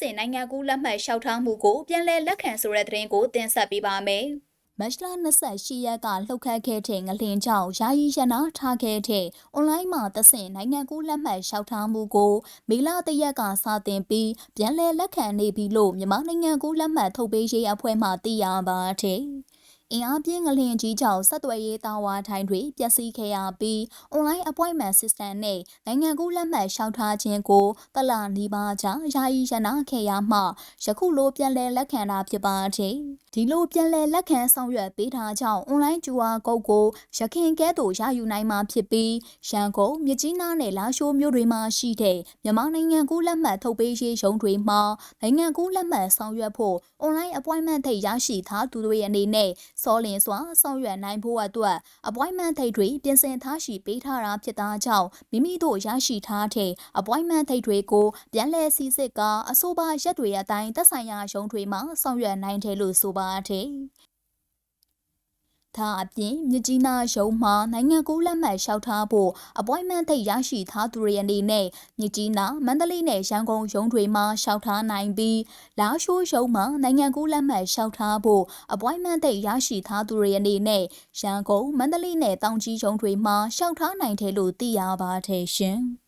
ဆင့်နိုင်ငံကူးလက်မှတ်လျှောက်ထားမှုကိုပြန်လည်လက်ခံဆိုတဲ့သတင်းကိုတင်ဆက်ပေးပါမယ်။မတ်လ28ရက်ကလှုပ်ခတ်ခဲ့တဲ့ငလင်ကြောင့်ယာယီရနာထားခဲ့တဲ့အွန်လိုင်းမှာသဆင့်နိုင်ငံကူးလက်မှတ်လျှောက်ထားမှုကိုမေလတရက်ကစတင်ပြီးပြန်လည်လက်ခံနေပြီလို့မြန်မာနိုင်ငံကူးလက်မှတ်ထုတ်ပေးရေးအဖွဲ့မှသိရပါတယ်။ အင်အားပြင်းငလျင်ကြီးကြောင့်ဆက်သွယ်ရေးတာဝါထိုင်တွေပျက်စီးခဲ့ရပြီး online appointment system နဲ့နိုင်ငံကူးလက်မှတ်လျှောက်ထားခြင်းကိုတလနီးပါးကြာယာယီရနာခဲ့ရမှယခုလိုပြန်လည်လက်ခံတာဖြစ်ပါတယ်။ဒီလိုပြန်လည်လက်ခံဆောင်ရွက်ပေးထားကြောင်း online QR code ကိုရခင်ကဲ့သို့ရယူနိုင်မှာဖြစ်ပြီးရန်ကုန်မြကြီးနားနဲ့လာရှိုးမြို့တွေမှာရှိတဲ့မြန်မာနိုင်ငံကူးလက်မှတ်ထုတ်ပေးရေးရုံးတွေမှာနိုင်ငံကူးလက်မှတ်ဆောင်ရွက်ဖို့ online appointment ထိရရှိထားသူတွေအနေနဲ့စောလင်စွာဆောင်ရွက်နိုင်ဖို့အတွက် appointment ထိတ်တွေပြင်ဆင်ထားရှိပေးထားတာဖြစ်တာကြောင့်မိမိတို့ရရှိထားတဲ့ appointment ထိတ်တွေကိုပြန်လည်စီစစ်ကအဆိုပါရက်တွေအတိုင်းသက်ဆိုင်ရာရုံးတွေမှာဆောင်ရွက်နိုင်တယ်လို့ဆိုပါတယ် ဒါအပြင်မြကြီးနားရုံးမှာနိုင်ငံကူးလက်မှတ်လျှောက်ထားဖို့ appointment ထိရရှိထားသူတွေအနေနဲ့မြကြီးနားမန္တလေးနဲ့ရန်ကုန်ရုံးတွေမှာလျှောက်ထားနိုင်ပြီးလာရှိုးရုံးမှာနိုင်ငံကူးလက်မှတ်လျှောက်ထားဖို့ appointment ထိရရှိထားသူတွေအနေနဲ့ရန်ကုန်မန္တလေးနဲ့တောင်ကြီးရုံးတွေမှာလျှောက်ထားနိုင်တယ်လို့သိရပါတယ်ရှင်။